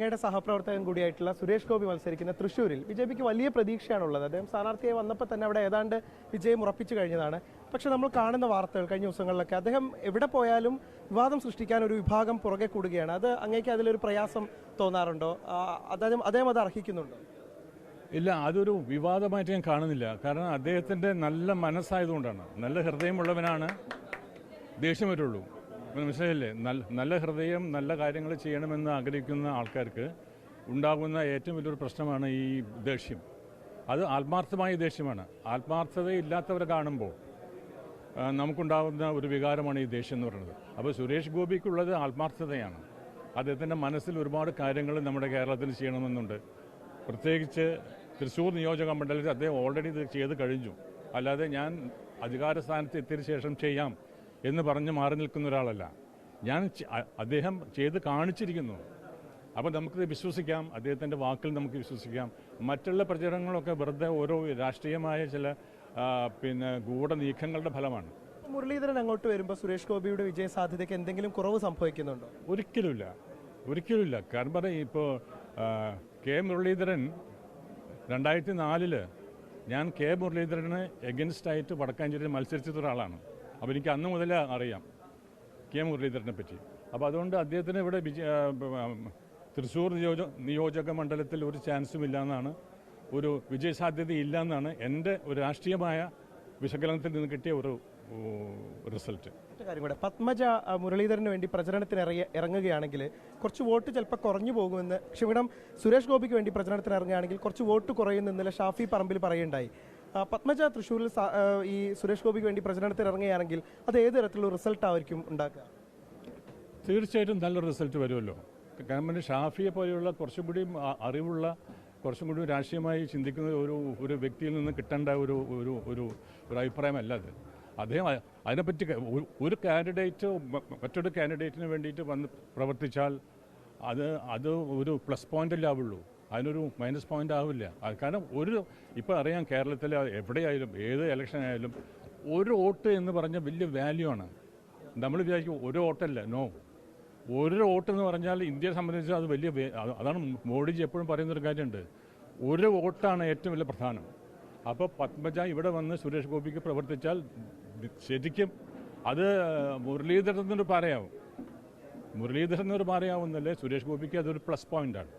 അങ്ങയുടെ സഹപ്രവർത്തകൻ കൂടിയായിട്ടുള്ള സുരേഷ് ഗോപി മത്സരിക്കുന്ന തൃശ്ശൂരിൽ ബി ജെ പിക്ക് വലിയ പ്രതീക്ഷയാണുള്ളത്. അദ്ദേഹം സ്ഥാനാർത്ഥിയായി വന്നപ്പോൾ തന്നെ അവിടെ ഏതാണ്ട് വിജയം ഉറപ്പിച്ചു കഴിഞ്ഞതാണ്. പക്ഷെ നമ്മൾ കാണുന്ന വാർത്തകൾ കഴിഞ്ഞ ദിവസങ്ങളിലൊക്കെ അദ്ദേഹം എവിടെ പോയാലും വിവാദം സൃഷ്ടിക്കാൻ ഒരു വിഭാഗം പുറകെ കൂടുകയാണ്. അത് അങ്ങേക്ക് അതിലൊരു പ്രയാസം തോന്നാറുണ്ടോ? അദ്ദേഹം അദ്ദേഹം അത് അർഹിക്കുന്നുണ്ടോ? ഇല്ല അതൊരു വിവാദമായിട്ട് ഞാൻ കാണുന്നില്ല. കാരണം അദ്ദേഹത്തിന്റെ നല്ല മനസ്സായതുകൊണ്ടാണ്. നല്ല ഹൃദയമുള്ളവനാണ് ദേഷ്യം വരുള്ളൂ. മനസ്സിലായില്ലേ? നല്ല നല്ല ഹൃദയം നല്ല കാര്യങ്ങൾ ചെയ്യണമെന്ന് ആഗ്രഹിക്കുന്ന ആൾക്കാർക്ക് ഉണ്ടാകുന്ന ഏറ്റവും വലിയൊരു പ്രശ്നമാണ് ഈ ദേഷ്യം. അത് ആത്മാർത്ഥമായ ദേഷ്യമാണ്. ആത്മാർത്ഥതയില്ലാത്തവരെ കാണുമ്പോൾ നമുക്കുണ്ടാകുന്ന ഒരു വികാരമാണ് ഈ ദേഷ്യം എന്ന് പറയുന്നത്. അപ്പോൾ സുരേഷ് ഗോപിക്കുള്ളത് ആത്മാർത്ഥതയാണ്. അദ്ദേഹത്തിന്റെ മനസ്സിൽ ഒരുപാട് കാര്യങ്ങൾ നമ്മുടെ കേരളത്തിൽ ചെയ്യണമെന്നുണ്ട്. പ്രത്യേകിച്ച് തൃശ്ശൂർ നിയോജക മണ്ഡലത്തിൽ അദ്ദേഹം ഓൾറെഡി ഇത് ചെയ്ത് കഴിഞ്ഞു. അല്ലാതെ ഞാൻ അധികാര സ്ഥാനത്ത് എത്തിയതിനു ശേഷം ചെയ്യാം. എന്ന് പറഞ്ഞ് മാറി നിൽക്കുന്ന ഒരാളല്ല. ഞാൻ അദ്ദേഹം ചെയ്ത് കാണിച്ചിരിക്കുന്നു. അപ്പോൾ നമുക്ക് വിശ്വസിക്കാം. അദ്ദേഹത്തിന്റെ വാക്കിൽ നമുക്ക് വിശ്വസിക്കാം. മറ്റുള്ള പ്രചരണങ്ങളൊക്കെ വെറുതെ ഓരോ രാഷ്ട്രീയമായ ചില പിന്നെ ഗൂഢനീക്കങ്ങളുടെ ഫലമാണ്. മുരളീധരൻ അങ്ങോട്ട് വരുമ്പോൾ സുരേഷ് ഗോപിയുടെ വിജയ സാധ്യതയ്ക്ക് എന്തെങ്കിലും കുറവ് സംഭവിക്കുന്നുണ്ടോ? ഒരിക്കലുമില്ല. ഒരിക്കലുമില്ല. കാരണം പറയാം ഇപ്പോൾ കെ മുരളീധരൻ രണ്ടായിരത്തി നാലിൽ ഞാൻ കെ മുരളീധരന് എഗൻസ്റ്റ് ആയിട്ട് വടക്കാഞ്ചേരിയിൽ മത്സരിച്ചത് ഒരാളാണ് അപ്പോൾ എനിക്ക് അന്ന് മുതലേ അറിയാം കെ മുരളീധരനെ പറ്റി. അപ്പോൾ അതുകൊണ്ട് അദ്ദേഹത്തിന് ഇവിടെ തൃശ്ശൂർ നിയോജ നിയോജക മണ്ഡലത്തിൽ ഒരു ചാൻസും ഇല്ലയെന്നാണ് ഒരു വിജയസാധ്യത ഇല്ല എന്നാണ് എന്റെ ഒരു രാഷ്ട്രീയമായ വിശകലനത്തിൽ നിന്ന് കിട്ടിയ ഒരു റിസൾട്ട്. കാര്യം കൂടെ. പത്മജ മുരളീധരന് വേണ്ടി പ്രചരണത്തിന് ഇറങ്ങി ഇറങ്ങുകയാണെങ്കിൽ കുറച്ച് വോട്ട് ചിലപ്പോൾ കുറഞ്ഞു പോകുമെന്ന് ക്ഷമിടം സുരേഷ് ഗോപിക്ക് വേണ്ടി പ്രചരണത്തിന് ഇറങ്ങുകയാണെങ്കിൽ കുറച്ച് വോട്ട് കുറയുമെന്ന് ഇന്നലെ ഷാഫി പറമ്പിൽ പറയുണ്ടായി പത്മജ തൃശ്ശൂരിൽ ഈ സുരേഷ് ഗോപിക്ക് വേണ്ടി പ്രചരണത്തിൽ ഇറങ്ങുകയാണെങ്കിൽ അത് ഏത് തരത്തിലുള്ള റിസൾട്ട് ആയിരിക്കും ഉണ്ടാക്കുക? തീർച്ചയായിട്ടും നല്ലൊരു റിസൾട്ട് വരുമല്ലോ. കാരണം ഷാഫിയെ പോലെയുള്ള കുറച്ചും കൂടി അറിവുള്ള കുറച്ചും കൂടി രാഷ്ട്രീയമായി ചിന്തിക്കുന്ന ഒരു ഒരു വ്യക്തിയിൽ നിന്ന് കിട്ടേണ്ട ഒരു ഒരു ഒരു അഭിപ്രായമല്ല അത്. അദ്ദേഹം അതിനെപ്പറ്റി ഒരു- കാൻഡിഡേറ്റ് മറ്റൊരു കാൻഡിഡേറ്റിന് വേണ്ടിയിട്ട് വന്ന് പ്രവർത്തിച്ചാൽ അത് അത് ഒരു പ്ലസ് പോയിന്റല്ലേ ആവുള്ളൂ. അതിനൊരു മൈനസ് പോയിന്റ് ആവില്ല. കാരണം ഒരു ഇപ്പോൾ അറിയാം കേരളത്തിൽ എവിടെയായാലും ഏത് ഇലക്ഷൻ ആയാലും ഒരു വോട്ട് എന്ന് പറഞ്ഞ വലിയ വാല്യൂ ആണ്. നമ്മൾ വിചാരിക്കും ഒരു വോട്ടല്ല. നോ ഒരു വോട്ട് എന്ന് പറഞ്ഞാൽ ഇന്ത്യയെ സംബന്ധിച്ച് അത് വലിയ അതാണ് മോഡിജി എപ്പോഴും പറയുന്നൊരു കാര്യമുണ്ട് ഒരു വോട്ടാണ് ഏറ്റവും വലിയ പ്രധാനം. അപ്പോൾ പത്മജ ഇവിടെ വന്ന് സുരേഷ് ഗോപിക്ക് പ്രവർത്തിച്ചാൽ ശരിക്കും അത് മുരളീധരൻ എന്നൊരു പറയാവും. മുരളീധരൻ സുരേഷ് ഗോപിക്ക് അതൊരു പ്ലസ് പോയിന്റാണ്